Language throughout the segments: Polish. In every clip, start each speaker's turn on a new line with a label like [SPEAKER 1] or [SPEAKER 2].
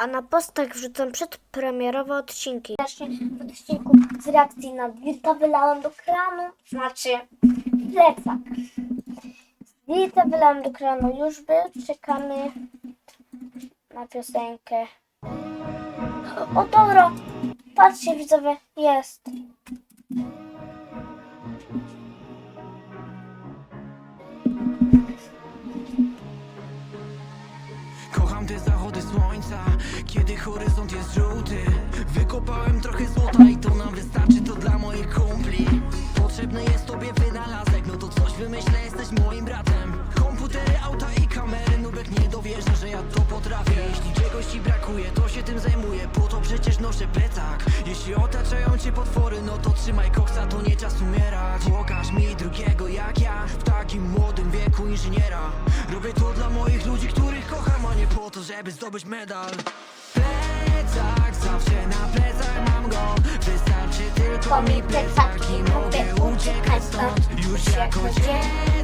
[SPEAKER 1] a na postach wrzucam przedpremierowe odcinki. Właśnie w odcinku z reakcji na Dirta wylałam do kranu, znaczy plecak. Dirta wylałam do kranu już był, czekamy na piosenkę. O dobra, patrzcie widzowie, jest.
[SPEAKER 2] Te zachody słońca, kiedy horyzont jest żółty Wykopałem trochę złota i to nam wystarczy, to dla moich kumpli. Potrzebny jest tobie wynalazek, no to coś wymyślę, jesteś moim bratem. Komputery, auta i kamery, nubek nie dowierza, że ja to potrafię. Jeśli czegoś ci brakuje, to się tym zajmuję, po to przecież noszę plecak. Jeśli otaczają cię potwory, no to trzymaj koksa, to nie czas umierać takim młodym wieku inżyniera. Robię to dla moich ludzi, których kocham, a nie po to, żeby zdobyć medal. Plecak, zawsze na plecach mam go. Wystarczy tylko mi plecak i mogę uciekać stąd. Już jako dzieciak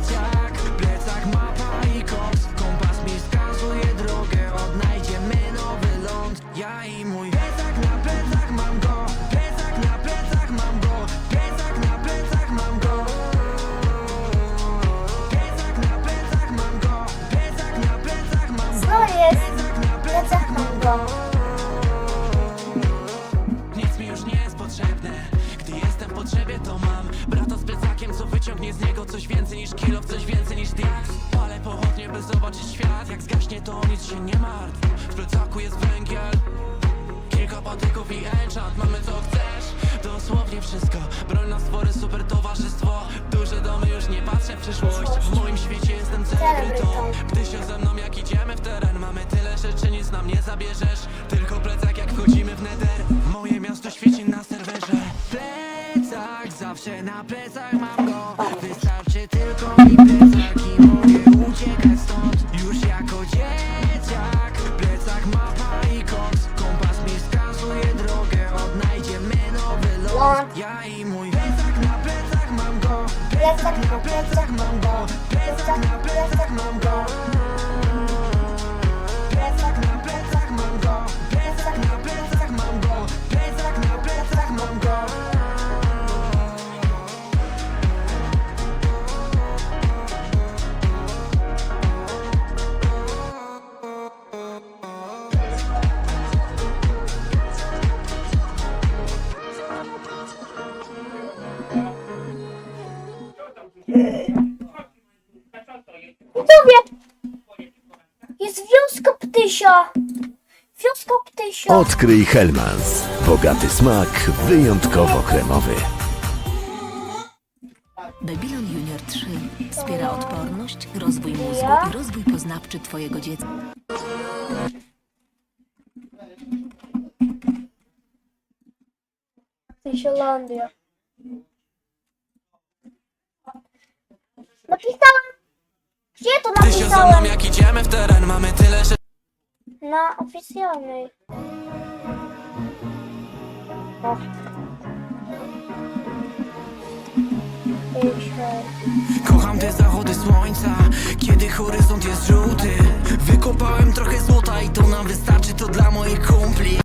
[SPEAKER 2] wyciągnie z niego Coś więcej niż kilo, coś więcej niż diaks Palę pochodnie by zobaczyć świat Jak zgaśnie to nic się nie martw. W plecaku jest węgiel Kilka patyków i enchant Mamy co chcesz, dosłownie wszystko Broń na stwory, super towarzystwo. Duże domy, już nie patrzę w przyszłość. W moim świecie jestem celebrytą. Gdy się ze mną jak idziemy w teren Mamy tyle rzeczy, nic nam nie zabierzesz Plecak, zawsze na plecach mam go. Wystarczy tylko mi plecak i mogę uciekać stąd. Już jako dzieciak Plecak, mapa i kod Kompas mi wskazuje drogę Odnajdziemy nowy Ląd. Ja i mój plecak na plecach mam go.
[SPEAKER 1] Plecak na
[SPEAKER 2] plecach mam go. Plecak na plecach mam go
[SPEAKER 1] Jest wioska Ptysia! Wioska Ptysia!
[SPEAKER 3] Odkryj Hellmans. Bogaty smak, wyjątkowo kremowy.
[SPEAKER 4] Babylon Junior 3 wspiera odporność, rozwój mózgu i rozwój poznawczy Twojego dziecka.
[SPEAKER 1] Ptysiolandia. Napisałam! Gdzie to napisałem? na oficjalnej. O.
[SPEAKER 2] Kocham te zachody słońca, kiedy horyzont jest żółty Wykopałem trochę złota i to nam wystarczy, to dla moich kumpli